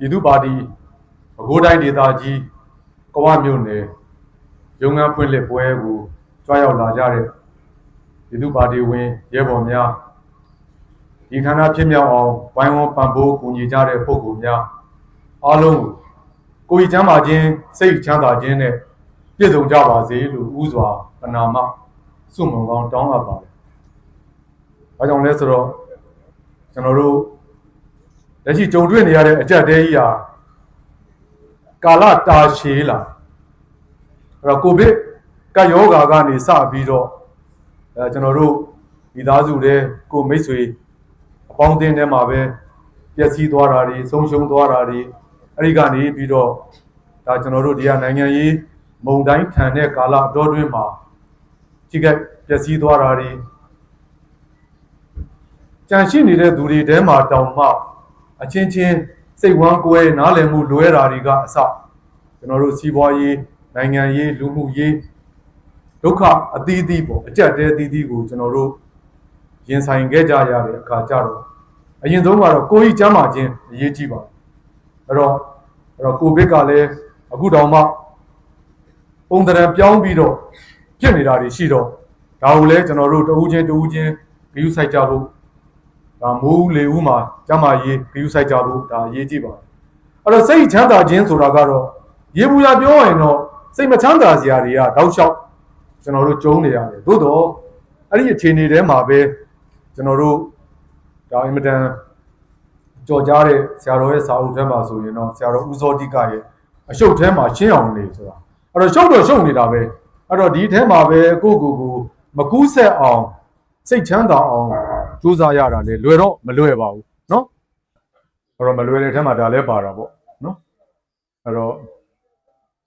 ပြည်သူ့ပါတီပဲခူးတိုင်းဒေသကြီးကဝမြို့နယ်ရုံးငန်းဖွင့်လှစ်ပွဲကိုကြွားရောက်လာကြတဲ့ပြည်သူ့ပါတီဝင်ရဲဘော်များဒီခန္ဓာဖြစ်မြောက်အောင်ဝိုင်းဝန်းပံ့ပိုးကူညီကြတဲ့ပုဂ္ဂိုလ်များအားလုံးကိုကိုယ်ကြီးချမ်းသာခြင်းစိတ်ချမ်းသာခြင်းနဲ့ပြည့်စုံကြပါစေလို့ဥစွာပနာမဆုမွန်ကောင်းတောင်းအပ်ပါတယ်။ဘာကြောင့်လဲဆိုတော့ကျွန်တော်တို့ လက်ရှိကြုံတွေ့နေရတဲ့အကြက်တဲကြီးဟာကာလတာရှည်လာအဲ့တော့ကိုဗစ်ကပ်ရောဂါကနေစပြီးတော့အဲကျွန်တော်တို့မိသားစုတွေကိုမိတ်ဆွေအပေါင်းအသင်းထဲမှာပဲပျက်စီးသွားတာတွေဆုံးရှုံးသွားတာတွေအဲ့ဒီကနေပြီးတော့ဒါကျွန်တော်တို့ဒီကနိုင်ငံရေးမုံတိုင်းထန်တဲ့ကာလအတော်တွင်းမှာကြီးကပ်ပျက်စီးသွားတာတွေကြန့်ရှိနေတဲ့သူတွေတဲမှာတောင်မှ အချင်းချင်းစိတ်ဝမ်းကွဲနားလည်မှုလွဲတာတွေကအစကျွန်တော်တို့စီးပွားရေးနိုင်ငံရေးလူမှုရေးဒုက္ခအသီးသီးပေါ့အကြက်တဲအသီးသီးကိုကျွန်တော်တို့ရင်ဆိုင်ခဲ့ကြရတဲ့အခါကျတော့အရင်ဆုံးကတော့ကိုယ်ကြီးကျမ်းမာခြင်းအရေးကြီးပါတယ်အဲ့တော့အဲ့တော့ကိုဗစ်ကလည်းအခုတောင်မှပုံသဏ္ဍာန်ပြောင်းပြီးတော့ဖြစ်နေတာတွေရှိတော့ဒါကိုလည်းကျွန်တော်တို့တဦးချင်းတဦးချင်းဂရုစိုက်ကြဖို့ ဒါမိုးလေဦးမှာကျမ်းမာရေးဂရုစိုက်ကြဖို့ဒါအရေးကြီးပါတယ်အဲ့တော့စိတ်ချမ်းသာခြင်းဆိုတာကတော့ရေဘူးရပြောရင်တော့စိတ်မချမ်းသာစရာတွေကတောက်လျှောက်ကျွန်တော်တို့ကြုံနေရတယ်သို့တော့အဲ့ဒီအခြေအနေထဲမှာပဲကျွန်တော်တို့ဒါအင်မတန်ကြော်ကြားတဲ့ဆရာတော်ရဲ့စာအုပ်ထဲမှာဆိုရင်တော့ဆရာတော်ဦးစောတိကရဲ့အရှုပ်ထဲမှာရှင်းအောင်နေဆိုတာအဲ့တော့ရှုပ်တော့ရှုပ်နေတာပဲအဲ့တော့ဒီထဲမှာပဲကိုယ့်ကိုယ်ကိုမကူးဆက်အောင်စိတ်ချမ်းသာအောင် ကြိုးစားရတာလေလွယ်တော့မလွယ်ပါဘူးเนาะအဲ့တော့မလွယ်တဲ့ထဲမှာဒါလည်းပါတာပေါ့เนาะအဲ့တော့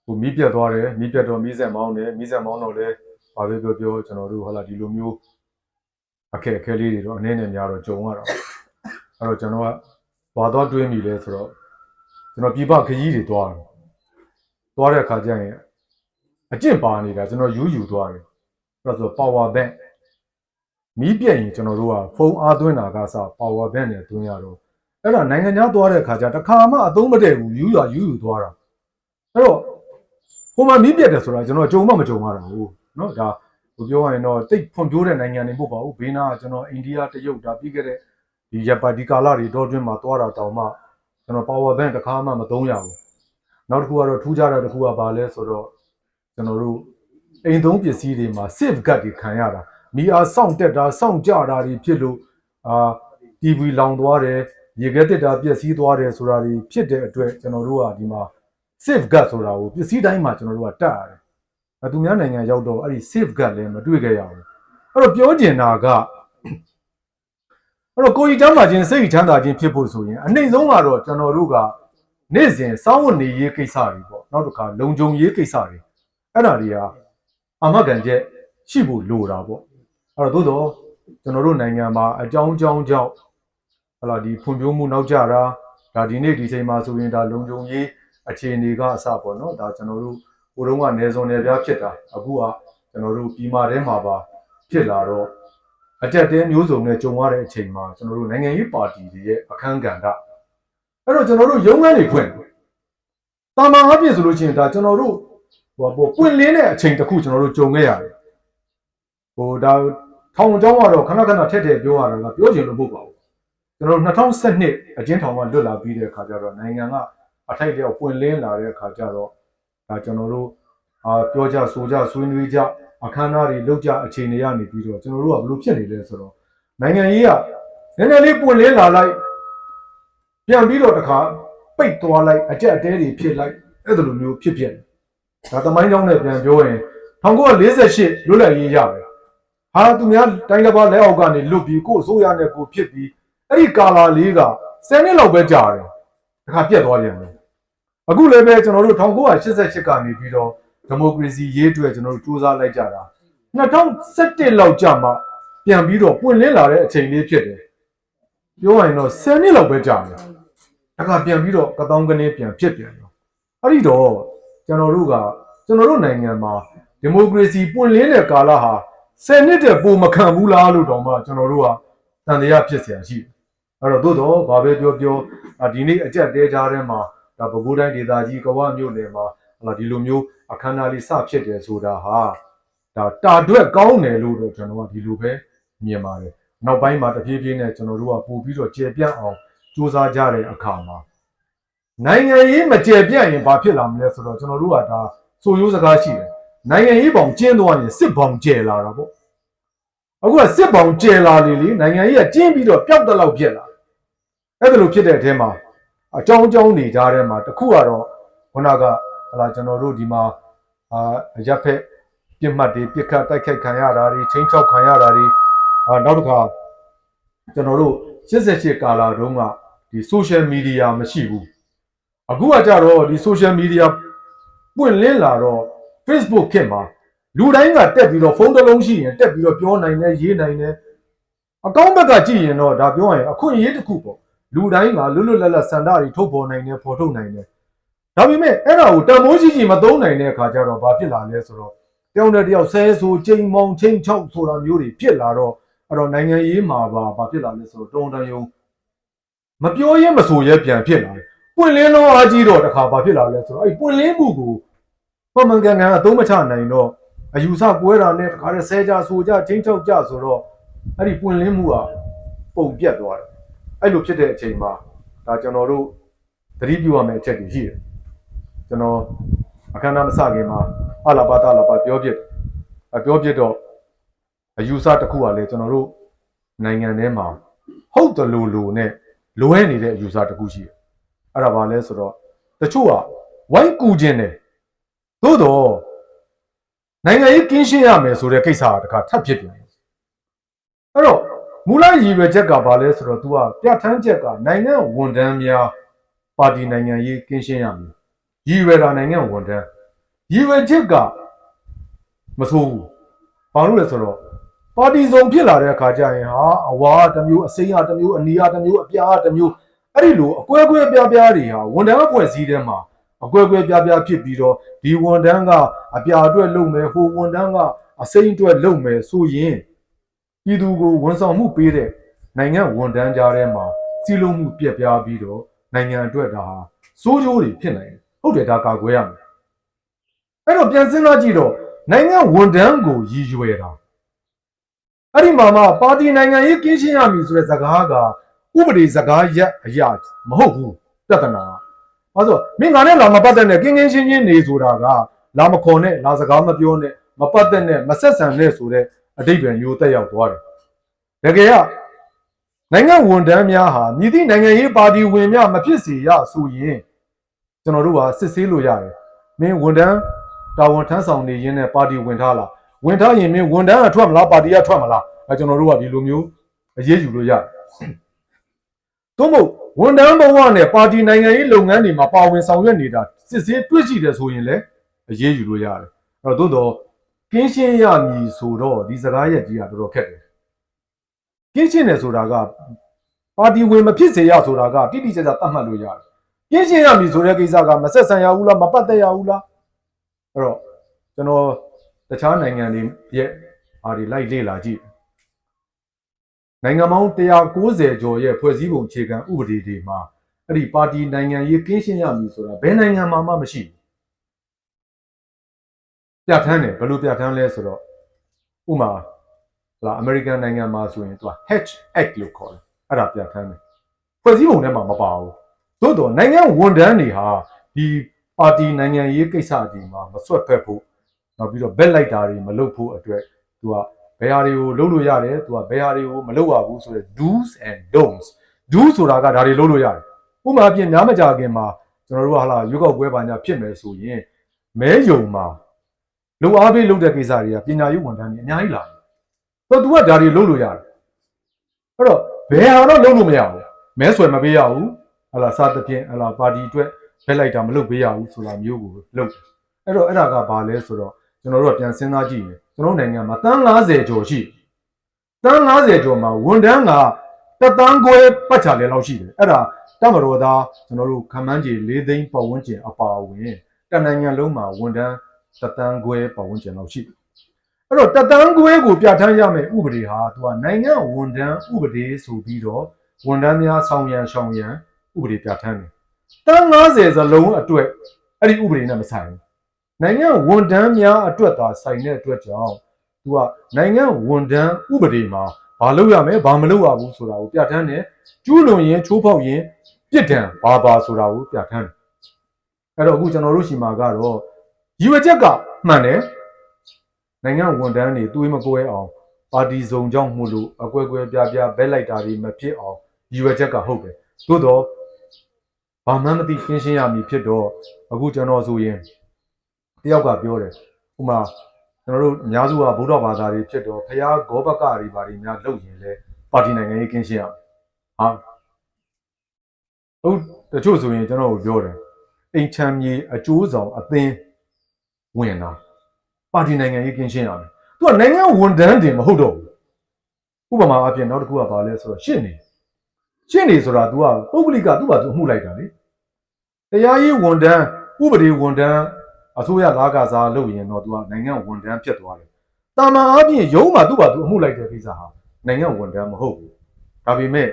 ဟိုမီးပြတ်သွားတယ်မီးပြတ်တော့မီးဆက်မောင်းတယ်မီးဆက်မောင်းတော့လဲဘာပဲပြောပြောကျွန်တော်တို့ဟာလာဒီလိုမျိုးအခက်အခဲလေးတွေတော့အနည်းနဲ့များတော့ကြုံရတာပေါ့အဲ့တော့ကျွန်တော်ကဘာသွားတွေးမိလဲဆိုတော့ကျွန်တော်ပြပခကြီးတွေသွားတယ်သွားတဲ့အခါကျရင်အကျင့်ပါနေတာကျွန်တော်ယူယူသွားတယ်အဲ့တော့ဆို power bank မီးပြက်ရင်ကျွန်တော်တို့ကဖုန်းအားသွင်းတာကစပါဝါဘန့်နဲ့သွင်းရတော့အဲ့တော့နိုင်ငံခြားသွားတဲ့အခါကျတခါမှအသုံးမတည့်ဘူးယူရယူယူသွားတာအဲ့တော့ဟိုမှာမီးပြက်တယ်ဆိုတာကျွန်တော်ကြုံမှမကြုံရတာဟုတ်နော်ဒါဟိုပြောရရင်တော့တိတ်ဖွံ့ဖြိုးတဲ့နိုင်ငံတွေမဟုတ်ပါဘူးဘေးနားကကျွန်တော်အိန္ဒိယတရုတ်ဒါပြီးခဲ့တဲ့ဒီရပါဒီကာလတွေတော့တွင်းမှာသွားတာတောင်မှကျွန်တော် power bank တခါမှမသုံးရဘူးနောက်တစ်ခုကတော့ထူးခြားတာတစ်ခုကဘာလဲဆိုတော့ကျွန်တော်တို့အိမ်သုံးပစ္စည်းတွေမှာ safeguard တွေခံရတာ မီအားစောင့်တက်တာစောင့်ကြတာတွေဖြစ်လို့အာ TV လောင်သွားတယ်ရေခဲတက်တာပျက်စီးသွားတယ်ဆိုတာတွေဖြစ်တဲ့အတွက်ကျွန်တော်တို့ကဒီမှာ safe guard ဆိုတာကိုပစ္စည်းတိုင်းမှာကျွန်တော်တို့ကတတ်ရတယ်။အဲသူများနိုင်ငံရောက်တော့အဲ့ဒီ safe guard လည်းမတွေ့ခဲ့ရဘူး။အဲ့တော့ပြောကျင်တာကအဲ့တော့ကိုကြီးချမ်းသာခြင်းစိတ်ချမ်းသာခြင်းဖြစ်ဖို့ဆိုရင်အနှိမ့်ဆုံးကတော့ကျွန်တော်တို့ကနေ့စဉ်စောင်းဝတ်နေရေးကိစ္စတွေပေါ့နောက်တစ်ခါလုံခြုံရေးကိစ္စတွေအဲ့ဒါတွေကအမကန်ချက်ရှိဖို့လိုတာပေါ့ အဲ့တော့သို့တော့ကျွန်တော်တို့နိုင်ငံမှာအကြောင်းအကြောင်းကြောင့်ဟလာဒီဖွံ့ဖြိုးမှုနောက်ကျတာဒါဒီနေ့ဒီချိန်မှာဆိုရင်ဒါလုံခြုံရေးအခြေအနေကအစပေါ့နော်ဒါကျွန်တော်တို့ဟိုတုန်းကနေစုံနေပြားဖြစ်တာအခုကကျွန်တော်တို့ပြည်မာထဲမှာပါဖြစ်လာတော့အတက်တဲမျိုးစုံနဲ့ကြုံရတဲ့အချိန်မှာကျွန်တော်တို့နိုင်ငံရေးပါတီတွေရဲ့အခန်းကဏ္ဍအဲ့တော့ကျွန်တော်တို့ရုံးခန်းတွေဖွင့်တာမန်အပြည့်ဆိုလို့ရှိရင်ဒါကျွန်တော်တို့ဟိုပေါ့ပွင့်လင်းတဲ့အချိန်တစ်ခုကျွန်တော်တို့ကြုံခဲ့ရတယ်ဟိုဒါ ထောင်အကြောင်းကတော့ခဏခဏထက်ထက်ပြောရတာကပြောချင်လို့မဟုတ်ပါဘူးကျွန်တော်တို့2012အကျဉ်းထောင်ကလွတ်လာပြီးတဲ့အခါကျတော့နိုင်ငံကအထိုက်တယောက်ပွင့်လင်းလာတဲ့အခါကျတော့ဒါကျွန်တော်တို့အာပြောကြဆိုကြဆွေးနွေးကြအခမ်းအနားတွေလုပ်ကြအခြေအနေရနေပြီးတော့ကျွန်တော်တို့ကဘယ်လိုဖြစ်နေလဲဆိုတော့နိုင်ငံရေးကနည်းနည်းလေးပွင့်လင်းလာလိုက်ပြန်ပြီးတော့တခါပိတ်သွားလိုက်အကြက်အတဲတွေဖြစ်လိုက်အဲ့လိုမျိုးဖြစ်ဖြစ်ဒါသမိုင်းကြောင်းနဲ့ပြန်ပြောရင်1948လွတ်လပ်ရေးရပဲ ဟာသူများတိုင်းတစ်ပါးလက်အောက်ကနေလွတ်ပြီးကိုယ်အစိုးရနဲ့ကိုဖြစ်ပြီးအဲ့ဒီကာလာလေးက10နှစ်လောက်ပဲကြာတယ်တခါပြတ်သွားပြန်တယ်အခုလည်းပဲကျွန်တော်တို့1988ကနေပြီးတော့ဒီမိုကရေစီရေးအတွက်ကျွန်တော်တို့စူးစမ်းလိုက်ကြတာ2017လောက်ကြာမှပြန်ပြီးတော့ပွင့်လင်းလာတဲ့အချိန်လေးဖြစ်တယ်ပြောရရင်တော့10နှစ်လောက်ပဲကြာတယ်တခါပြန်ပြီးတော့ကတောင်းကနေပြန်ဖြစ်ပြန်တော့အဲ့ဒီတော့ကျွန်တော်တို့ကကျွန်တော်တို့နိုင်ငံမှာဒီမိုကရေစီပွင့်လင်းတဲ့ကာလဟာ 10နှစ်တည်းပိုမခံဘူးလားလို့တောင်မှကျွန်တော်တို့ကတန်တရားဖြစ်เสียရှိတယ် အဲ့တော့သို့တော့ဘာပဲပြောပြောအာဒီနေ့အကြက်တဲကြားထဲမှာဒါပဲခူးတိုင်းဒေသကြီးကဝမြို့နယ်မှာဟလာဒီလိုမျိုးအခမ်းအနားလေးစဖြစ်တယ်ဆိုတာဟာဒါတာတွက်ကောင်းတယ်လို့တော့ကျွန်တော်ကဒီလိုပဲမြင်ပါတယ်နောက်ပိုင်းမှာတဖြည်းဖြည်းနဲ့ကျွန်တော်တို့ကပို့ပြီးတော့ကျေပြန့်အောင်စူးစမ်းကြတဲ့အခါမှာနိုင်ငံရေးမကျေပြန့်ရင်ဘာဖြစ်လာမလဲဆိုတော့ကျွန်တော်တို့ကဒါဆိုရိုးစကားရှိတယ် နိုင်ငံရေးပေါင်ကျင်းသွားရင်စစ်ပေါင်ကျဲလာတာပေါ့အခုကစစ်ပေါင်ကျယ်လာလေလေနိုင်ငံကြီးကကျင်းပြီးတော့ပျောက်တဲ့လောက်ဖြစ်လာအဲ့ဒါလိုဖြစ်တဲ့အထဲမှာအကြောင်းအကြောင်းနေကြတဲ့မှာတစ်ခုကတော့ခုနကဟလာကျွန်တော်တို့ဒီမှာအာရပ်ဖက်ပြစ်မှတ်တွေပြစ်ခတ်တိုက်ခိုက်ခံရတာတွေချင်းချောက်ခံရတာတွေအာနောက်တစ်ခါကျွန်တော်တို့88ကာလာတုန်းကဒီ social media မရှိဘူးအခုကကြတော့ဒီ social media ပွင့်လင်းလာတော့ Facebook ခေတ်မှာလူတိုင်းကတက်ပြီးတော့ဖုန်းတစ်လုံးရှိရင်တက်ပြီးတော့ပြောနိုင်တယ်ရေးနိုင်တယ်အကောင့်ဘက်ကကြည့်ရင်တော့ဒါပြောရင်အခွင့်အရေးတစ်ခုပေါ့လူတိုင်းကလွတ်လွတ်လပ်လပ်စန္ဒတွေထုတ်ပေါ်နိုင်တယ်ပေါ်ထုတ်နိုင်တယ်ဒါပေမဲ့အဲ့ဒါကိုတန်မိုးရှိရှိမသုံးနိုင်တဲ့အခါကျတော့ဘာဖြစ်လာလဲဆိုတော့တယောက်နဲ့တယောက်ဆဲဆိုချိန်မောင်ချိန်ချောက်ဆိုတာမျိုးတွေဖြစ်လာတော့အဲ့တော့နိုင်ငံရေးမှာပါဘာဖြစ်လာလဲဆိုတော့တုံတန်ယုံမပြောရဲမဆိုရဲပြန်ဖြစ်လာတယ်ပွင့်လင်းလုံးအားကြီးတော့တခါဘာဖြစ်လာလဲဆိုတော့အဲ့ပွင့်လင်းမှုကို ပမှန်ကန်ကန်အသုံးမချနိုင်တော့အယူဆကွဲတာနဲ့တခါတည်းဆဲကြဆိုကြချင်းချောက်ကြဆိုတော့အဲ့ဒီပွင့်လင်းမှုကပုံပြတ်သွားတယ်အဲ့လိုဖြစ်တဲ့အချိန်မှာဒါကျွန်တော်တို့သတိပြုရမယ့်အချက်တွေရှိတယ်ကျွန်တော်အခမ်းအနားမစခင်မှာအလာပါတလာပါပြောပြတယ်အပြောပြတော့အယူဆတစ်ခုကလည်းကျွန်တော်တို့နိုင်ငံထဲမှာဟုတ်တယ်လို့လို့နဲ့လွဲနေတဲ့အယူဆတစ်ခုရှိတယ်အဲ့ဒါဘာလဲဆိုတော့တချို့ကဝိုင်းကူခြင်းတယ် သို့တော့နိုင်ငံရေးကင်းရှင်းရမယ်ဆိုတဲ့ကိစ္စကတခါထပ်ဖြစ်ပြန်တယ်အဲ့တော့မူလရည်ရွယ်ချက်ကဘာလဲဆိုတော့ तू ကပြဋ္ဌာန်းချက်ကနိုင်ငံဝန်ထမ်းများပါတီနိုင်ငံရေးကင်းရှင်းရမယ်ရည်ရွယ်တာနိုင်ငံဝန်ထမ်းရည်ရွယ်ချက်ကမဆိုးဘူးဘာလို့လဲဆိုတော့ပါတီစုံဖြစ်လာတဲ့အခါကျရင်ဟာအဝါတစ်မျိုးအစိမ်းအတစ်မျိုးအနီးအတစ်မျိုးအပြားတစ်မျိုးအဲ့ဒီလိုအကွဲကွဲပြားပြားတွေဟာဝန်ထမ်းအဖွဲ့အစည်းထဲမှာ အကွဲကွဲပြားပြားဖြစ်ပြီးတော့ဒီဝန်ထမ်းကအပြာအတွက်လုပ်မယ်ဟိုဝန်ထမ်းကအစိမ့်အတွက်လုပ်မယ်ဆိုရင်ပြည်သူကိုဝန်ဆောင်မှုပေးတဲ့နိုင်ငံဝန်ထမ်းကြားထဲမှာစီလုံးမှုပြက်ပြားပြီးတော့နိုင်ငံအတွက်ဒါဟာစိုးကျိုးတွေဖြစ်နိုင်တယ်ဟုတ်တယ်ဒါကာကွယ်ရမယ်အဲ့တော့ပြန်စဉ်းစားကြည့်တော့နိုင်ငံဝန်ထမ်းကိုရည်ရွယ်တာအဲ့ဒီမှာမှပါတီနိုင်ငံရေးကင်းရှင်းရမည်ဆိုတဲ့စကားကဥပဒေစကားရက်အရာမဟုတ်ဘူးပြဿနာက။ အဲ့ဆိုမင်းငါနဲ့လာမပတ်သက်နဲ့ကင်းကင်းရှင်းရှင်းနေဆိုတာကလာမခေါ်နဲ့လာစကားမပြောနဲ့မပတ်သက်နဲ့မဆက်ဆံနဲ့ဆိုတဲ့အတိတ်ပဲမျိုးတက်ရောက်သွားတယ်။တကယ်ကနိုင်ငံဝန်ထမ်းများဟာမြည်သည့်နိုင်ငံရေးပါတီဝင်များမဖြစ်စေရဆိုရင်ကျွန်တော်တို့ကစစ်ဆေးလို့ရတယ်။မင်းဝန်ထမ်းတာဝန်ထမ်းဆောင်နေရင်းနဲ့ပါတီဝင်ထားလား။ဝင်ထားရင်မင်းဝန်ထမ်းကထွက်မလားပါတီကထွက်မလား။အဲကျွန်တော်တို့ကဒီလိုမျိုးအရေးယူလို့ရတယ်။ သို့မဟုတ်ဝန်ထမ်းဘဝနဲ့ပါတီနိုင်ငံရေးလုပ်ငန်းတွေမှာပါဝင်ဆောင်ရွက်နေတာစစ်ဆေးတွေ့ရှိတယ်ဆိုရင်လည်းအရေးယူလို့ရတယ်။အဲ့တော့သို့တော့ကင်းရှင်းရမည်ဆိုတော့ဒီစကားရက်ကြီးကတော်တော်ခက်တယ်။ကင်းရှင်းတယ်ဆိုတာကပါတီဝင်မဖြစ်စေရဆိုတာကတိတိကျကျသတ်မှတ်လို့ရတယ်။ကင်းရှင်းရမည်ဆိုတဲ့ကိစ္စကမဆက်ဆံရဘူးလားမပတ်သက်ရဘူးလား။အဲ့တော့ကျွန်တော်တခြားနိုင်ငံတွေရဲ့အားဒီလိုက်လေ့လာကြည့် နိုင်ငံပေါင်း190ကျော်ရဲ့ဖွဲ့စည်းပုံအခြေခံဥပဒေတွေမှာအဲ့ဒီပါတီနိုင်ငံရေးကင်းရှင်းရမည်ဆိုတာဘယ်နိုင်ငံမှာမှမရှိဘူးပြဋ္ဌာန်းတယ်ဘယ်လိုပြဋ္ဌာန်းလဲဆိုတော့ဥမာလာအမေရိကန်နိုင်ငံမှာဆိုရင်သူက Hatch Act လို့ခေါ်တယ်အဲ့ဒါပြဋ္ဌာန်းတယ်ဖွဲ့စည်းပုံထဲမှာမပါဘူးသို့တော့နိုင်ငံဝန်ထမ်းတွေဟာဒီပါတီနိုင်ငံရေးကိစ္စတွေမှာမဆွတ်ဖက်ဖို့နောက်ပြီးတော့ဘက်လိုက်တာတွေမလုပ်ဖို့အတွက်သူကဘ ယ်ဟာတွေကိုလုပ်လို့ရတယ်သူကဘယ်ဟာတွေကိုမလုပ်ရဘူးဆိုတဲ့ do's and don'ts do ဆိုတာကဒါတွေလုပ်လို့ရတယ်ဥပမာအပြင်များမကြခင်မှာကျွန်တော်တို့ကဟာလာရွေးကောက်ပွဲပါညာဖြစ်မယ်ဆိုရင်မဲယုံမှာလုံအားပေးလုပ်တဲ့ကိစ္စတွေကပညာရေးဝန်ထမ်းတွေအများကြီးလာတယ်။တော့ तू ကဒါတွေလုပ်လို့ရတယ်။အဲ့တော့ဘယ်ဟာတော့လုပ်လို့မရဘူး။မဲဆွယ်မပေးရဘူး။ဟာလာစသဖြင့်ဟာလာပါတီအတွက်ဘက်လိုက်တာမလုပ်ပေးရဘူးဆိုတာမျိုးကိုလုပ်တယ်။အဲ့တော့အဲ့ဒါကဘာလဲဆိုတော့ကျွန်တော်တို့ကပြန်စဉ်းစားကြည့်ရင် ကျွန်တော်နိုင်ငံမှာတန်း90ကျော်ရှိတန်း90ကျော်မှာဝန်ထမ်းကတသန်းခွဲပတ်ချာလဲလောက်ရှိတယ်အဲ့ဒါတမတော်သားကျွန်တော်တို့ခမန်းကြီး၄သိန်းပတ်ဝန်းကျင်အပါအဝင်တနိုင်ငံလုံးမှာဝန်ထမ်းတသန်းခွဲပတ်ဝန်းကျင်လောက်ရှိတယ်အဲ့တော့တသန်းခွဲကိုပြဋ္ဌာန်းရမယ့်ဥပဒေဟာသူကနိုင်ငံဝန်ထမ်းဥပဒေဆိုပြီးတော့ဝန်ထမ်းများဆောင်ရန်ရှောင်ရန်ဥပဒေပြဋ္ဌာန်းတယ်တန်း90စလုံးအတွက်အဲ့ဒီဥပဒေနဲ့မဆိုင်ဘူး နိုင်ငံဝန်ထမ်းများအတွက်သာဆိုင်တဲ့အတွက်ကြောင့်သူကနိုင်ငံဝန်ထမ်းဥပဒေမှာဘာလုပ်ရမယ်ဘာမလုပ်ရဘူးဆိုတာကိုပြဋ္ဌာန်းတယ်ကျူးလွန်ရင်ချိုးဖောက်ရင်ပြစ်ဒဏ်ဘာပါဆိုတာကိုပြဋ္ဌာန်းတယ်အဲ့တော့အခုကျွန်တော်တို့ရှိမှာကတော့ရည်ရွယ်ချက်ကမှန်တယ်နိုင်ငံဝန်ထမ်းတွေတွေးမကွဲအောင်ပါတီစုံကြောင့်မို့လို့အကွဲကွဲပြားပြားဘက်လိုက်တာတွေမဖြစ်အောင်ရည်ရွယ်ချက်ကဟုတ်တယ်သို့တော့ဘာမှမသိရှင်းရှင်းရမည်ဖြစ်တော့အခုကျွန်တော်ဆိုရင် တယောက်ကပြောတယ်ဥမာကျွန်တော်တို့အများစုကဗုဒ္ဓဘာသာတွေဖြစ်တော့ဖះဂောဘကတွေဘာတွေများလုပ်ရင်လဲပါတီနိုင်ငံရေးကင်းရှင်းရမယ်ဟာဟုတ်တချို့ဆိုရင်ကျွန်တော်ကိုပြောတယ်အိမ်ချမ်းမြေအကျိုးဆောင်အသင်းဝင်တာပါတီနိုင်ငံရေးကင်းရှင်းရမယ် သူကနိုင်ငံဝန်ထမ်းတင်မဟုတ်တော့ဘူးဥပမာအပြင်နောက်တစ်ခုကဘာလဲဆိုတော့ရှင်းနေရှင်းနေဆိုတာ तू ကပုဂ္ဂလိက तू က तू အမှုလိုက်တာလေတရားရေးဝန်ထမ်းဥပဒေဝန်ထမ်း အစိုးရလာကစားလုပ်ရင်တော့သူကနိုင်ငံဝန်ထမ်းဖြစ်သွားတယ်။တာမန်အားဖြင့်ရုံးမှာသူ့ဘာသူအမှုလိုက်တဲ့ကိစ္စဟာနိုင်ငံဝန်ထမ်းမဟုတ်ဘူး။ဒါပေမဲ့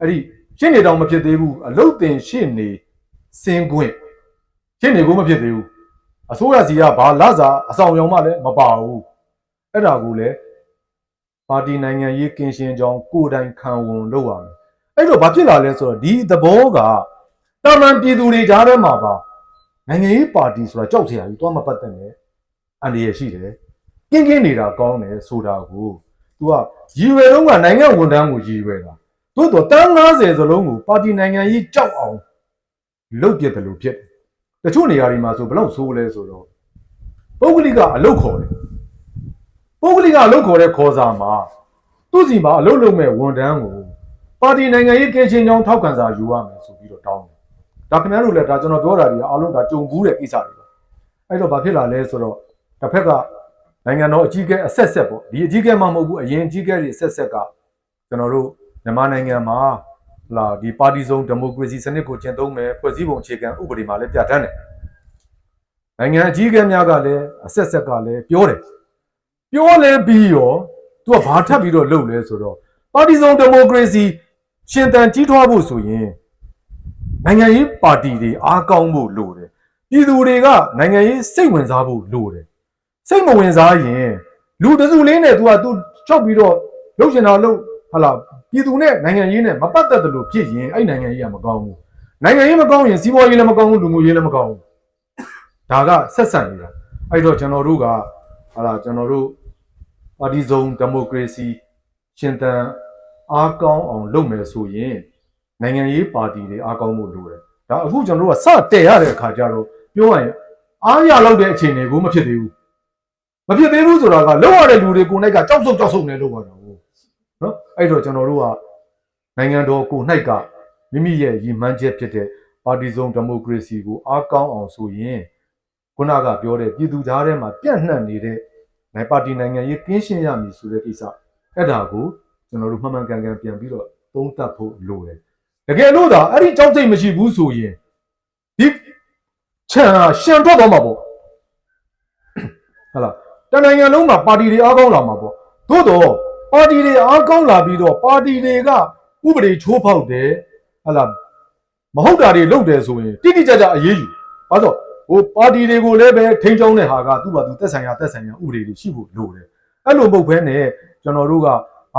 အဲ့ဒီရှင်းနေတောင်မဖြစ်သေးဘူးအလုတ်တင်ရှင်းနေစင်းခွင့်ရှင်းနေကိုမဖြစ်သေးဘူး။အစိုးရစီကဘာလစာအဆောင်ရောင်မှလည်းမပါဘူး။အဲ့ဒါကိုလည်းပါတီနိုင်ငံရေးကင်းရှင်းကြောင်းကိုတိုင်ခံဝန်လုပ်ရမယ်။အဲ့တော့ဘာဖြစ်လာလဲဆိုတော့ဒီသဘောကတာမန်ပြည်သူတွေကြားထဲမှာပါ။ နိုင်ငံရေးပါတီဆိုတာကြောက်စရာကြီးတော့မပတ်သက်နဲ့အန္တရာယ်ရှိတယ်ကင်းကင်းနေတာကောင်းတယ်ဆိုတာကို तू ကရည်ရွယ်တော့ကနိုင်ငံဝန်ထမ်းကိုရည်ရွယ်တာသို့တော့တန်း90စလုံးကိုပါတီနိုင်ငံရေးကြောက်အောင်လုပ်ပြတယ်လို့ဖြစ်တယ်တချို့နေရာတွေမှာဆိုဘယ်လောက်ဆိုးလဲဆိုတော့ပုဂ္ဂလိကအလုတ်ခေါ်တယ်ပုဂ္ဂလိကအလုပ်ခေါ်တဲ့ခေါ်စာမှာသူ့စီမှာအလုပ်လုပ်မဲ့ဝန်ထမ်းကိုပါတီနိုင်ငံရေးကင်းချင်းကြောင်းထောက်ခံစာယူရမယ်ဆိုပြီးတော့တောင်းတယ်။ ဒါခင်ဗျားတို့လည်းဒါကျွန်တော်ပြောတာတွေအားလုံးဒါကြုံဘူးတဲ့ကိစ္စတွေပဲ။အဲ့တော့ဘာဖြစ်လာလဲဆိုတော့တစ်ဖက်ကနိုင်ငံတော်အကြီးအကဲအဆက်ဆက်ပေါ့ဒီအကြီးအကဲမှမဟုတ်ဘူးအရင်အကြီးအကဲတွေအဆက်ဆက်ကကျွန်တော်တို့မြန်မာနိုင်ငံမှာဟလာဒီပါတီစုံဒီမိုကရေစီစနစ်ကိုကျင့်သုံးမယ်ဖွဲ့စည်းပုံအခြေခံဥပဒေမှာလည်းပြဋ္ဌာန်းတယ်။နိုင်ငံအကြီးအကဲများကလည်းအဆက်ဆက်ကလည်းပြောတယ်ပြောလဲပြီးရော तू ကဘာထပ်ပြီးတော့လုပ်လဲဆိုတော့ပါတီစုံဒီမိုကရေစီရှင်သန်ကြီးထွားဖို့ဆိုရင် နိုင်ငံရေးပါတီတွေအားကောင်းဖို့လိုတယ်ပြည်သူတွေကနိုင်ငံရေးစိတ်ဝင်စားဖို့လိုတယ်စိတ်မဝင်စားရင်လူတစုလေးနဲ့ तू က तू ချောက်ပြီးတော့လှုပ်ရှင်တာလှုပ်ဟာလာပြည်သူနဲ့နိုင်ငံရေးနဲ့မပတ်သက်တယ်လို့ဖြစ်ရင်အဲ့နိုင်ငံရေးကမကောင်းဘူးနိုင်ငံရေးမကောင်းရင်စီးပွားရေးလည်းမကောင်းဘူးလူမှုရေးလည်းမကောင်းဘူးဒါကဆက်ဆံနေတာအဲ့တော့ကျွန်တော်တို့ကဟာလာကျွန်တော်တို့ပါတီစုံဒီမိုကရေစီရှင်သန်အားကောင်းအောင်လုပ်မယ်ဆိုရင် နိုင်ငံရေးပါတီတွေအားကောင်းဖို့လိုတယ်။ဒါအခုကျွန်တော်တို့ကစတဲ့ရတဲ့အခါကျတော့ပြောရရင်အားရလောက်တဲ့အခြေအနေကိုမဖြစ်သေးဘူး။မဖြစ်သေးဘူးဆိုတာကလောက်ရတဲ့လူတွေကိုယ်၌ကကြောက်စုံကြောက်စုံနေလို့ပါတော့။နော်အဲ့တော့ကျွန်တော်တို့ကနိုင်ငံတော်ကိုယ်၌ကမိမိရဲ့ရည်မှန်းချက်ဖြစ်တဲ့ပါတီစုံဒီမိုကရေစီကိုအားကောင်းအောင်ဆိုရင်ခုနကပြောတဲ့ပြည်သူကြားထဲမှာပြန့်နှံ့နေတဲ့နိုင်ပါတီနိုင်ငံရေးကင်းရှင်းရမည်ဆိုတဲ့ကိစ္စအဲ့ဒါကိုကျွန်တော်တို့မှန်မှန်ကန်ကန်ပြန်ပြီးတော့သုံးသပ်ဖို့လိုတယ် တကယ်လို့သာအဲ့ဒီကြောက်စိတ်မရှိဘူးဆိုရင်ဒီခြံဟာရှံထွက်သွားမှာပေါ့ဟုတ်လားတနိုင်ငံလုံးမှာပါတီတွေအားကောင်းလာမှာပေါ့သို့တော့ပါတီတွေအားကောင်းလာပြီးတော့ပါတီတွေကဥပဒေချိုးဖောက်တယ်ဟုတ်လားမဟုတ်တာတွေလုပ်တယ်ဆိုရင်တိတိကျကျအရေးယူဘာလို့ဟိုပါတီတွေကိုလည်းပဲထိန်းချောင်းတဲ့ဟာကသူ့ဘာသူသက်ဆိုင်ရာသက်ဆိုင်ရာဥပဒေတွေရှိဖို့လိုတယ်အဲ့လိုမဟုတ်ဘဲနဲ့ကျွန်တော်တို့က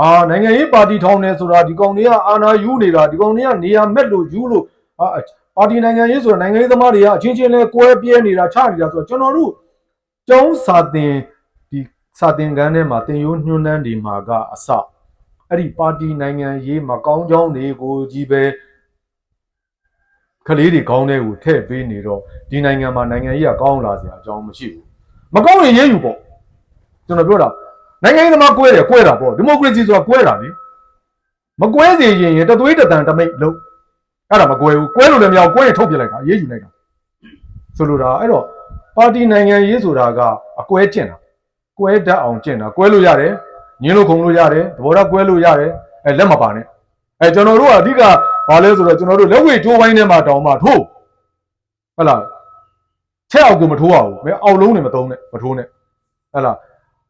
အာနိုင်ငံရေးပါတီထောင်နေဆိုတာဒီကောင်တွေကအာဏာယူနေတာဒီကောင်တွေကနေရာမက်လို့ယူလို့အာပါတီနိုင်ငံရေးဆိုတာနိုင်ငံရေးသမားတွေကအချင်းချင်းလဲကွဲပြဲနေတာချနေတာဆိုတော့ကျွန်တော်တို့ကျောင်းစာသင်ဒီစာသင်ခန်းထဲမှာသင်ရိုးညွှန်းနှန်းဒီမှာကအစအဲ့ဒီပါတီနိုင်ငံရေးမကောင်းကြောင်းတွေကိုကြီးပဲကလေးတွေကောင်းတဲ့ကိုထည့်ပေးနေတော့ဒီနိုင်ငံမှာနိုင်ငံရေးကကောင်းလာစရာအကြောင်းမရှိဘူးမကောင်းရင်ရေးယူပေါ့ကျွန်တော်ပြောတာ နိုင်ငံရေးသမားကွဲတယ်ကွဲတာပေါ့ဒီမိုကရေစီဆိုတာကွဲတာလေမကွဲစေရင်ရင်တသွေးတတန်တမိတ်လုံးအဲ့ဒါမကွဲဘူးကွဲလို့လည်းမရဘူးကွဲရင်ထုတ်ပြလိုက်တာရေးယူလိုက်တာဆိုလိုတာအဲ့တော့ပါတီနိုင်ငံရေးဆိုတာကအကွဲကျင့်တာကွဲတတ်အောင်ကျင့်တာကွဲလို့ရတယ်ညင်းလို့ခုံလို့ရတယ်သဘောထားကွဲလို့ရတယ်အဲလက်မပါနဲ့အဲကျွန်တော်တို့ကအဓိကဘာလဲဆိုတော့ကျွန်တော်တို့လက်ဝဲထိုးပိုင်းထဲမှာတောင်းမှထိုးဟုတ်လားချက်အောက်ကိုမထိုးရဘူးမဲအောက်လုံးနဲ့မသုံးနဲ့မထိုးနဲ့ဟုတ်လား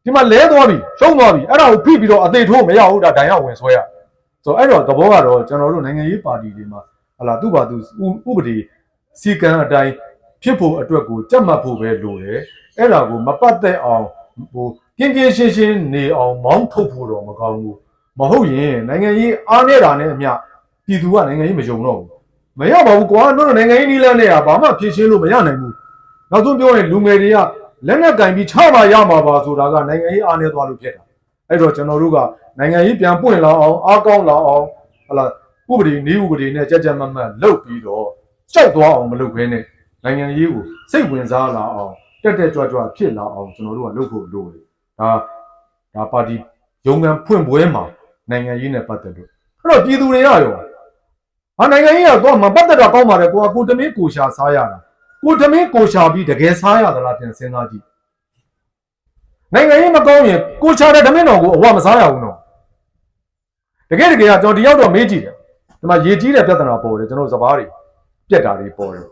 ဒီမှာလဲသွားပြီရှုံးသွားပြီအဲ့ဒါကိုဖိပြီးတော့အသေးထိုးမရဘူးဒါဒဏ်ရဝင်ဆွဲရဆိုတော့အဲ့တော့သဘောကတော့ကျွန်တော်တို့နိုင်ငံရေးပါတီတွေမှာဟလာသူ့ဘာသူဥပဒေစီကံအတိုင်းဖြစ်ဖို့အတွက်ကိုကြက်မှတ်ဖို့ပဲလိုတယ်အဲ့ဒါကိုမပတ်သက်အောင်ဟိုပြင်းပြင်းရှင်းရှင်းနေအောင်မောင်းထုတ်ဖို့တော့မကောင်းဘူးမဟုတ်ရင်နိုင်ငံရေးအားနေတာနဲ့အမျှပြည်သူကနိုင်ငံရေးမယုံတော့ဘူးမရပါဘူးကွာတို့နိုင်ငံရေးနီးလန်းနဲ့ကဘာမှဖြည့်ရှင်းလို့မရနိုင်ဘူးနောက်ဆုံးပြောရင်လူငယ်တွေက လက်နက်ကင်ပြီးချမှရမှာပါဆိုတာကနိုင်ငံရေးအားနေသွားလို့ဖြစ်တာအဲ့တော့ကျွန်တော်တို့ကနိုင်ငံရေးပြန်ပွင့်လာအောင်အားကောင်းလာအောင်ဟလာဥပဒေနည်းဥပဒေနဲ့ကြက်ကြက်မတ်မတ်လုပ်ပြီးတော့ကြောက်သွားအောင်မလုပ်ဘဲနဲ့နိုင်ငံရေးကိုစိတ်ဝင်စားလာအောင်တက်တက်ကြွကြွဖြစ်လာအောင်ကျွန်တော်တို့ကလုပ်ဖို့လိုတယ်ဒါဒါပါတီရုံးကန်ဖွင့်ပွဲမှာနိုင်ငံရေးနဲ့ပတ်သက်လို့အဲ့တော့ပြည်သူတွေရရောဟာနိုင်ငံရေးကတော့မပတ်သက်တာကောင်းပါတယ်ကိုကကိုတမင်းကိုရှာစားရတာ ကိုတမင်းကိုရှာပြီးတကယ်စားရသလားပြန်စဉ်းစားကြည့်နိုင်ငံရေးမကောင်းရင်ကိုရှာတဲ့တမင်းတော်ကိုအဝမစားရဘူးနော်တကယ်တကယ်ကကျွန်တော်ဒီရောက်တော့မေးကြည့်တယ်ဒီမှာရေကြီးတဲ့ပြဿနာပေါ်တယ်ကျွန်တော်စပားတွေပြက်တာတွေပေါ်တယ်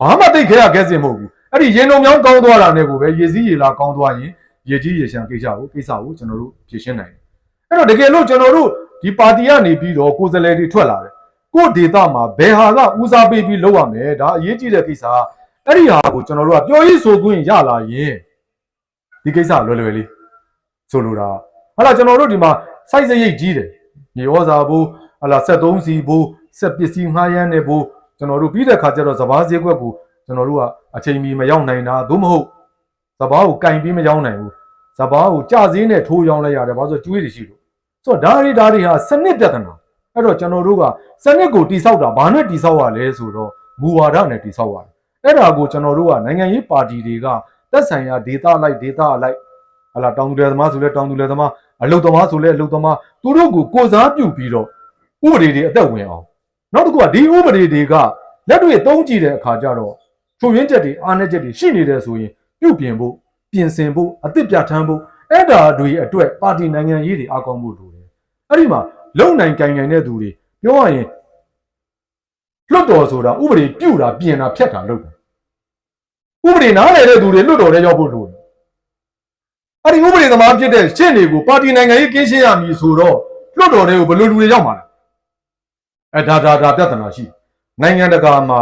ဘာမှသိခဲရခဲစင်မဟုတ်ဘူးအဲ့ဒီရင်ုံမြောင်းကောင်းသွားတာနဲ့ကိုပဲရေစည်းရေလာကောင်းသွားရင်ရေကြီးရေရှမ်းကိစ္စကိုကိစ္စကိုကျွန်တော်တို့ဖြေရှင်းနိုင်တယ်အဲ့တော့တကယ်လို့ကျွန်တော်တို့ဒီပါတီကနေပြီးတော့ကိုယ်စားလှယ်တွေထွက်လာတယ်ကို့ဒေတာမှာဘယ်ဟာကဦးစားပေးပြီးလုပ်ရမယ်ဒါအရေးကြီးတဲ့ကိစ္စ အဲ့ဒီဟာကိုကျွန်တော်တို့ကပြောရေးဆိုခွင့်ရလာရင်ဒီကိစ္စလွယ်လွယ်လေးဆိုလိုတာဟာလာကျွန်တော်တို့ဒီမှာစိုက်စရိတ်ကြီးတယ်မြေဩဇာဘူးဟာလာ73စီဘူးစက်ပစ္စည်းငှားရမ်းနေဘူးကျွန်တော်တို့ပြီးတဲ့ခါကျတော့စဘာဈေးကွက်ကိုကျွန်တော်တို့ကအချိန်မီမရောက်နိုင်တာသို့မဟုတ်စဘာကိုကင်ပြီးမရောက်နိုင်ဘူးစဘာကိုကြစည်းနဲ့ထိုးရောင်းလိုက်ရတယ်ဘာလို့ဆိုကျွေးတွေရှိလို့ဆိုတော့ဒါတွေဒါတွေဟာစနစ်ပြဿနာအဲ့တော့ကျွန်တော်တို့ကစနစ်ကိုတိဆောက်တာဘာနဲ့တိဆောက်ရလဲဆိုတော့မူဝါဒနဲ့တိဆောက်ရတယ် အဲ့ဒါကိုကျွန်တော်တို့ကနိုင်ငံရေးပါတီတွေကသက်ဆိုင်ရာဒေတာလိုက်ဒေတာလိုက်ဟလာတောင်သူလယ်သမားဆိုလဲတောင်သူလယ်သမားအလုတ်သမားဆိုလဲအလုတ်သမားသူတို့ကိုကိုစားပြုပြီးတော့ဥပဒေတွေအသက်ဝင်အောင်နောက်တစ်ခုကဒီဥပဒေတွေကလက်တွေ့သုံးကြည့်တဲ့အခါကျတော့ချုံရင်းချက်တွေအားနည်းချက်တွေရှိနေတယ်ဆိုရင်ပြုတ်ပြင်ဖို့ပြင်ဆင်ဖို့အသစ်ပြဋ္ဌာန်းဖို့အဲ့ဒါတွေအတွက်ပါတီနိုင်ငံရေးတွေအားကောင်းဖို့လိုတယ်အဲ့ဒီမှာလုံနိုင်ကြင်ကြင်တဲ့သူတွေပြောရရင်လွတ်တော်ဆိုတာဥပဒေပြုတ်တာပြင်တာဖြတ်တာလုပ်တယ် ဥပဒေနားလည်တဲ့သူတွေလွတ်တော်ထဲရောက်ဖို့လိုတယ်အဲ့ဒီဥပဒေသမားဖြစ်တဲ့ရှင်းတွေကိုပါတီနိုင်ငံရေးကင်းရှင်းရမည်ဆိုတော့လွတ်တော်တွေကိုဘယ်လိုလူတွေရောက်မှာလဲအဲဒါဒါဒါပြဿနာရှိနိုင်ငံတကာမှာ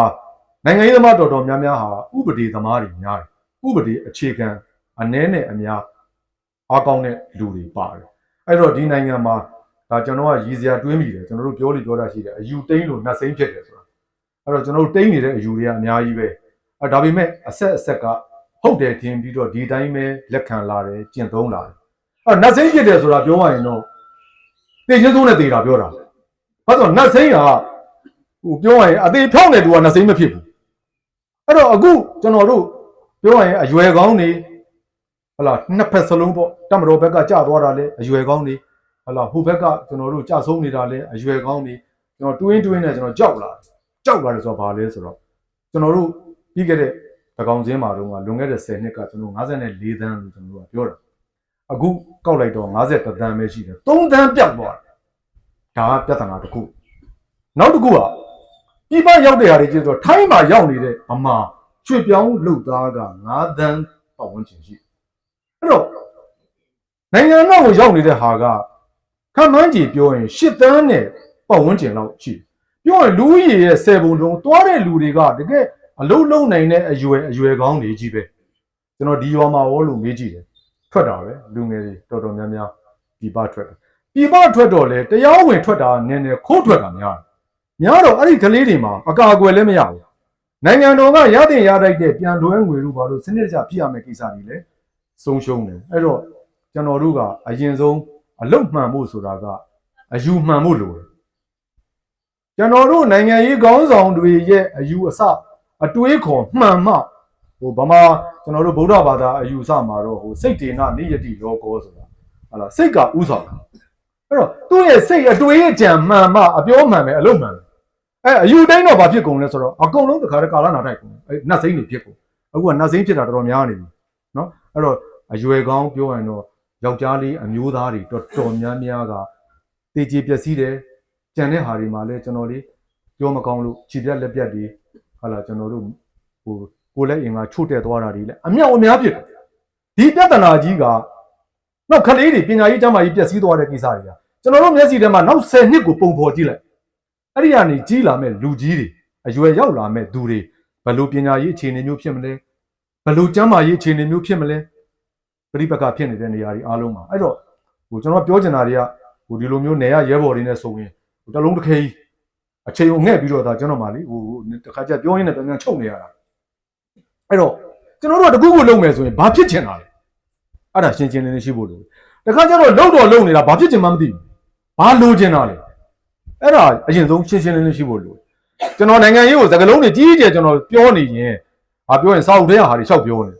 နိုင်ငံရေးသမားတော်တော်များများဟာဥပဒေသမားတွေများတယ်ဥပဒေအခြေခံအနည်းနဲ့အများအားကောင်းတဲ့လူတွေပါတယ်အဲ့တော့ဒီနိုင်ငံမှာဒါကျွန်တော်ကရည်စရာတွေးမိတယ်ကျွန်တော်တို့ပြောလို့ပြောတာရှိတယ်အယူတိန်းလို့နှက်စိမ့်ဖြစ်တယ်ဆိုတာအဲ့တော့ကျွန်တော်တို့တိန်းနေတဲ့အယူတွေကအများကြီးပဲ အဲဒါပေမဲ့အဆက်အဆက်ကဟုတ်တယ်ထင်ပြီးတော့ဒီတိုင်းပဲလက်ခံလာတယ်ကျင့်သုံးလာတယ်အဲနှက်စိမ့်ဖြစ်တယ်ဆိုတာပြောရရင်တော့တေချင်းစိုးနဲ့တေတာပြောတာဘာလို့နှက်စိမ့်ကဟိုပြောရရင်အသေးဖြောင်းတဲ့သူကနှက်စိမ့်မဖြစ်ဘူးအဲ့တော့အခုကျွန်တော်တို့ပြောရရင်အရွယ်ကောင်းနေဟလာနှစ်ဖက်စလုံးပေါ့တမတော်ဘက်ကကြာသွားတာလေအရွယ်ကောင်းနေဟလာဟိုဘက်ကကျွန်တော်တို့ကြာဆုံးနေတာလေအရွယ်ကောင်းနေကျွန်တော်တွင်းတွင်းနဲ့ကျွန်တော်ကြောက်လာကြောက်လာတယ်ဆိုတော့ဘာလဲဆိုတော့ကျွန်တော်တို့ ပြီးခဲ့တဲ့တကောင်စင်းမှာတော့လွန်ခဲ့တဲ့10နှစ်ကကျွန်တော်54သန်းလို့ကျွန်တော်တို့ကပြောတာအခုကောက်လိုက်တော့51သန်းပဲရှိတယ်3သန်းပြောက်သွားတယ်ဒါကပြဿနာတစ်ခုနောက်တစ်ခုကပြည်ပရောက်တဲ့ဟာတွေကျတော့ထိုင်းမှာရောက်နေတဲ့ဗမာရွှေ့ပြောင်းလူသားက9သန်းပတ်ဝန်းကျင်ရှိအဲ့တော့နိုင်ငံတော်ကိုရောက်နေတဲ့ဟာကခန့်မှန်းကြည့်ပြောရင်10သန်းနဲ့ပတ်ဝန်းကျင်လောက်ရှိပြောရင်လူကြီးရဲ့10ပုံတုံးသွားတဲ့လူတွေကတကယ် အလုံးလုံးနိုင်တဲ့အရွယ်အရွယ်ကောင်းတွေကြီးပဲကျွန်တော်ဒီရွာမှာရောလို့မေးကြည့်တယ်ထွက်တာပဲလူငယ်တွေတော်တော်များများပြည်ပထွက်တယ်ပြည်ပထွက်တော့လေတရားဝင်ထွက်တာနည်းနည်းခိုးထွက်တာများတယ်များတော့အဲ့ဒီကလေးတွေမှာအကာအကွယ်လည်းမရဘူးနိုင်ငံတော်ကရတဲ့ရတိုက်တဲ့ပြန်လွှဲငွေတို့ဘာလို့စနစ်တကျပြရမယ့်ကိစ္စတွေလည်းဆုံးရှုံးတယ်အဲ့တော့ကျွန်တော်တို့ကအရင်ဆုံးအလုတ်မှန်ဖို့ဆိုတာကအယူမှန်ဖို့လိုတယ်ကျွန်တော်တို့နိုင်ငံရေးခေါင်းဆောင်တွေရဲ့အယူအဆ အတွေးခေါ်မှန်မှဟိုဗမာကျွန်တော်တို့ဗုဒ္ဓဘာသာအယူအဆမှာတော့ဟိုစိတ်တေနနိယတိလောကောဆိုတာဟာလားစိတ်ကဥဆောင်တာအဲ့တော့သူ့ရဲ့စိတ်အတွေးအကြံမှန်မှအပြောမှန်ပဲအလုပ်မှန်ပဲအဲအယူတိုင်းတော့ဘာဖြစ်ကုန်လဲဆိုတော့အကုန်လုံးတခါတည်းကာလနာတိုက်ကုန်အဲနတ်စိမ့်တွေဖြစ်ကုန်အခုကနတ်စိမ့်ဖြစ်တာတော်တော်များနေပြီနော်အဲ့တော့အရွယ်ကောင်းပြောရင်တော့ယောက်ျားလေးအမျိုးသားတွေတော်တော်များများကတေကြီးပျက်စီးတယ်ကြံတဲ့ဟာတွေမှာလည်းကျွန်တော်လေးပြောမကောင်းလို့ခြေပြက်လက်ပြက်တွေ ဟာလာကျွန်တော်တို့ဟိုကိုလက်အင်ကချို့တဲ့သွားတာတွေလည်းအမြောက်အများဖြစ်တယ်ဒီပြဿနာကြီးကနောက်ခလေးတွေပညာရေးကျမ်းမာရေးပျက်စီးသွားတဲ့ကိစ္စတွေကကျွန်တော်တို့မျက်စိထဲမှာနောက်10နှစ်ကိုပုံဖော်ကြည့်လိုက်အဲ့ဒီကနေကြီးလာမဲ့လူကြီးတွေအရွယ်ရောက်လာမဲ့သူတွေဘယ်လိုပညာရေးအခြေအနေမျိုးဖြစ်မလဲဘယ်လိုကျန်းမာရေးအခြေအနေမျိုးဖြစ်မလဲပြိပက္ခဖြစ်နေတဲ့နေရာတွေအားလုံးမှာအဲ့တော့ဟိုကျွန်တော်ပြောချင်တာတွေကဟိုဒီလိုမျိုးနေရရဲဘော်တွေနဲ့ဆိုရင်ဟိုတစ်လုံးတစ်ခဲကြီး အချိန်ကိုငှဲ့ပြီးတော့ဒါကျွန်တော်မှလေဟိုတခါကျပြောရင်းနဲ့ပြန်ပြန်ချုပ်နေရတာအဲ့တော့ကျွန်တော်တို့ကတကူကူလုံးမယ်ဆိုရင်ဘာဖြစ်ချင်တာလဲအဲ့ဒါရှင်းရှင်းလင်းလင်းရှိဖို့လိုတယ်တခါကျတော့လုံတော့လုံနေတာဘာဖြစ်ချင်မှမသိဘူးဘာလိုချင်တာလဲအဲ့ဒါအရင်ဆုံးရှင်းရှင်းလင်းလင်းရှိဖို့လိုတယ်ကျွန်တော်နိုင်ငံရေးကိုစကလုံးတွေကြီးကြီးကျယ်ကျွန်တော်ပြောနေရင်ဟာပြောရင်စာအုပ်ထဲကဟာတွေလျှောက်ပြောနေ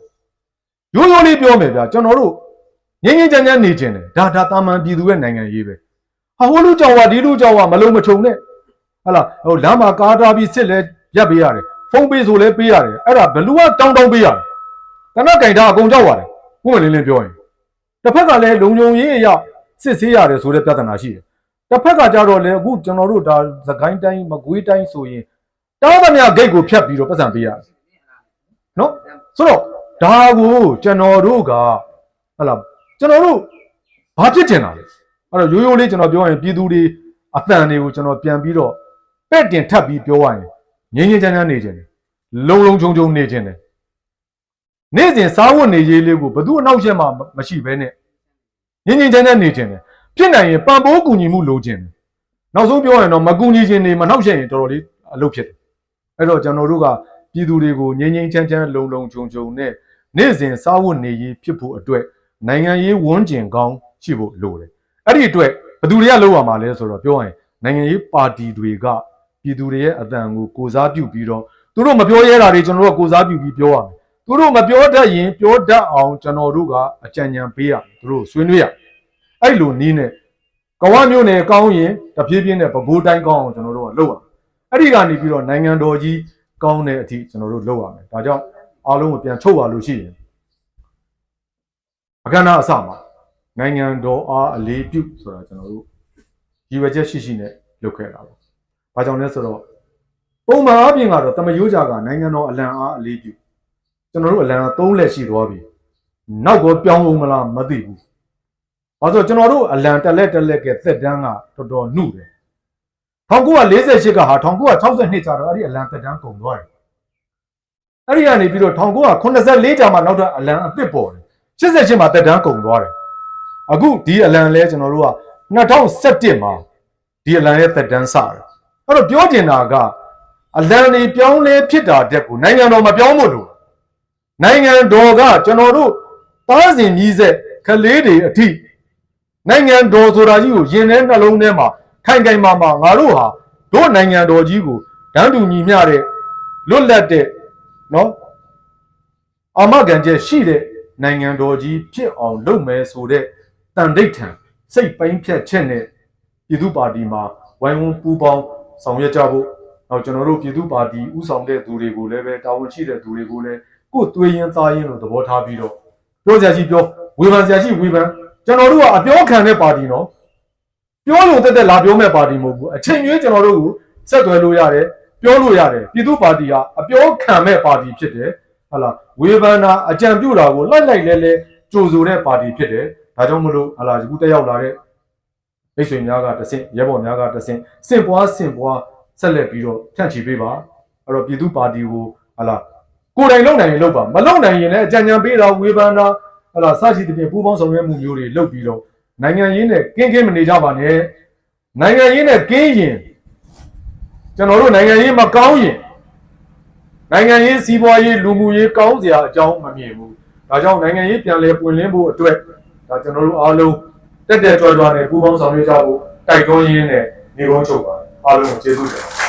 ရိုးရိုးလေးပြောမယ်ဗျာကျွန်တော်တို့ငင်းငင်းချမ်းချမ်းနေခြင်းတယ်ဒါဒါတာမန်ပြည်သူရဲ့နိုင်ငံရေးပဲဟာဟိုလူကြောင်ဝါဒီလူကြောင်ဝါမလုံးမထုံနဲ့ ဟလာဟိုလမ်းမှာကားတားပြီးစစ်လဲရက်ပေးရတယ်ဖုန်းပေးဆိုလဲပေးရတယ်အဲ့ဒါဘလူကတောင်းတောင်းပေးရတယ်တနက်ကင်တာအကုန်ကြောက်ပါတယ်ခုမှလင်းလင်းပြောရင်တစ်ဖက်ကလည်းလုံုံရေးအရာစစ်ဆေးရတယ်ဆိုတဲ့ပြဿနာရှိတယ်တစ်ဖက်ကကြတော့လေအခုကျွန်တော်တို့ဒါသခိုင်းတိုင်းမကွေးတိုင်းဆိုရင်တားသမျှဂိတ်ကိုဖြတ်ပြီးတော့ပတ်စံပေးရတယ်နော်ဆိုတော့ဒါကိုကျွန်တော်တို့ကဟလာကျွန်တော်တို့ဘာဖြစ်ကျင်တာလဲအဲ့တော့ရိုးရိုးလေးကျွန်တော်ပြောရင်ပြည်သူတွေအတန်တွေကိုကျွန်တော်ပြန်ပြီးတော့ ပဲ့တင်ထပ်ပြီးပြောရရင်ငင်းငင်းချမ်းချမ်းနေခြင်းတယ်လုံလုံချုံချုံနေခြင်းတယ်နေ့စဉ်စားဝတ်နေရေးလေးကိုဘယ်သူအနောက်ရှက်မှမရှိဘဲနဲ့ငင်းငင်းချမ်းချမ်းနေခြင်းတယ်ဖြစ်နိုင်ရင်ပံပိုးကူညီမှုလိုခြင်းတယ်နောက်ဆုံးပြောရင်တော့မကူညီခြင်းနေမနှောက်ယှက်ရင်တော်တော်လေးအလုပ်ဖြစ်တယ်အဲ့တော့ကျွန်တော်တို့ကပြည်သူတွေကိုငင်းငင်းချမ်းချမ်းလုံလုံချုံချုံနဲ့နေ့စဉ်စားဝတ်နေရေးဖြစ်ဖို့အတွက်နိုင်ငံရေးဝန်းကျင်ကောင်းရှိဖို့လိုတယ်အဲ့ဒီအတွက်ဘယ်သူတွေကလုပ်ရမှာလဲဆိုတော့ပြောရင်နိုင်ငံရေးပါတီတွေက ပြည်သူတွေရဲ့အတန်ကိုကိုစားပြုပြီးတော့သူတို့မပြောရဲတာတွေကျွန်တော်တို့ကကိုစားပြုပြီးပြောရမယ်သူတို့မပြောတတ်ရင်ပြောတတ်အောင်ကျွန်တော်တို့ကအကြံဉာဏ်ပေးရမယ်သူတို့ဆွေးနွေးရအဲ့လိုနီးနဲ့ကဝမျိုးနယ်ကောင်းရင်တပြေးပြေးနဲ့ပဘိုးတိုင်းကောင်းအောင်ကျွန်တော်တို့ကလုပ်ရမယ်အဲ့ဒီကနေပြီးတော့နိုင်ငံတော်ကြီးကောင်းတဲ့အထိကျွန်တော်တို့လုပ်ရမယ်ဒါကြောင့်အားလုံးကိုပြန်ချုပ်ပါလို့ရှိရင်အခမ်းအနားအစမှာနိုင်ငံတော်အားအလေးပြုဆိုတာကျွန်တော်တို့ရည်ရွယ်ချက်ရှိရှိနဲ့လုပ်ခဲ့တာပါ။ ဘာကြောင့်လဲဆိုတော့ပုံမှန်အပြင်ကတော့တမယိုးကြကနိုင်ငံတော်အလံအားအလေးပြုကျွန်တော်တို့အလံက၃လက်ရှိသွားပြီ။နောက်တော့ပြောင်းအောင်မလားမသိဘူး။ဘာလို့ကျွန်တော်တို့အလံတက်လက်တက်လက်ကသက်တမ်းကတော်တော်နှုတယ်။1948ကဟာ1962ကျတော့အဲ့ဒီအလံသက်တမ်းကုန်သွားတယ်။အဲ့ဒီကနေပြီးတော့1984ကျမှနောက်ထပ်အလံအသစ်ပေါ်တယ်။88မှာသက်တမ်းကုန်သွားတယ်။အခုဒီအလံလဲကျွန်တော်တို့က2017မှာဒီအလံရဲ့သက်တမ်းစတယ် အဲ့တော့ပြောချင်တာကအလံနေပြောင်းလဲဖြစ်တာတက်ကိုနိုင်ငံတော်မပြောင်းဖို့လို့နိုင်ငံတော်ကကျွန်တော်တို့သားစဉ်ကြီးဆက်ခလေးတွေအထိနိုင်ငံတော်ဆိုတာကြီးကိုရင်ထဲနှလုံးထဲမှာခိုင်ခိုင်မာမာငါတို့ဟာတို့နိုင်ငံတော်ကြီးကိုတန်းတူညီမျှတဲ့လွတ်လပ်တဲ့နော်အာမခံချက်ရှိတဲ့နိုင်ငံတော်ကြီးဖြစ်အောင်လုပ်မယ်ဆိုတဲ့တန်ဋိဋ္ဌံစိတ်ပိုင်းဖြတ်ချက်နဲ့ပြည်သူ့ပါတီမှာဝိုင်းဝန်းပူးပေါင်း ဆောင်ရွက်ကြဖို့နောက်ကျွန်တော်တို့ပြည်သူ့ပါတီဥဆောင်တဲ့သူတွေကိုလည်းပဲတာဝန်ရှိတဲ့သူတွေကိုလည်းကိုယ်သွေးရင်သားရင်လို့သဘောထားပြီးတော့ပြောစရာရှိပြောဝေဖန်စရာရှိဝေဖန်ကျွန်တော်တို့ကအပြောခံတဲ့ပါတီနော်ပြောလို့တက်တက်လာပြောမဲ့ပါတီမဟုတ်ဘူးအချိန်ကြီးကျွန်တော်တို့ကိုဆက်သွယ်လို့ရတယ်ပြောလို့ရတယ်ပြည်သူ့ပါတီကအပြောခံမဲ့ပါတီဖြစ်တယ်ဟလာဝေဖန်တာအကြံပြုတာကိုလိုက်လိုက်လဲလဲကြိုဆိုတဲ့ပါတီဖြစ်တယ်ဒါကြောင့်မလို့ဟလာအခုတက်ရောက်လာတဲ့ မိတ်ဆွေများကတဆင့်ရဲဘော်များကတဆင့်စင်ပွားစင်ပွားဆက်လက်ပြီးတော့ဖြန့်ချီပေးပါအဲ့တော့ပြည်သူပါတီကိုဟလာကိုယ်တိုင်လုပ်နိုင်ရင်လုပ်ပါမလုပ်နိုင်ရင်လည်းအကြံဉာဏ်ပေးတာဝေဖန်တာဟလာစရှိတဲ့ပြင်ပူးပေါင်းဆောင်ရွက်မှုမျိုးတွေလုပ်ပြီးတော့နိုင်ငံရင်းနဲ့ကင်းကင်းမနေကြပါနဲ့နိုင်ငံရင်းနဲ့ကင်းရင်ကျွန်တော်တို့နိုင်ငံရင်းမကောင်းရင်နိုင်ငံရေးစီးပွားရေးလူမှုရေးကောင်းစရာအကြောင်းမမြင်ဘူးဒါကြောင့်နိုင်ငံရေးပြန်လည်ပွင့်လင်းဖို့အတွက်ဒါကျွန်တော်တို့အားလုံး တက်တက်ကြွကြွနဲ့ပူးပေါင်းဆောင်ရွက်ကြဖို့တိုက်တွန်းရင်းနဲ့နေကုန်းချုပ်ပါအားလုံးကိုကျေးဇူးတင်ပါတယ်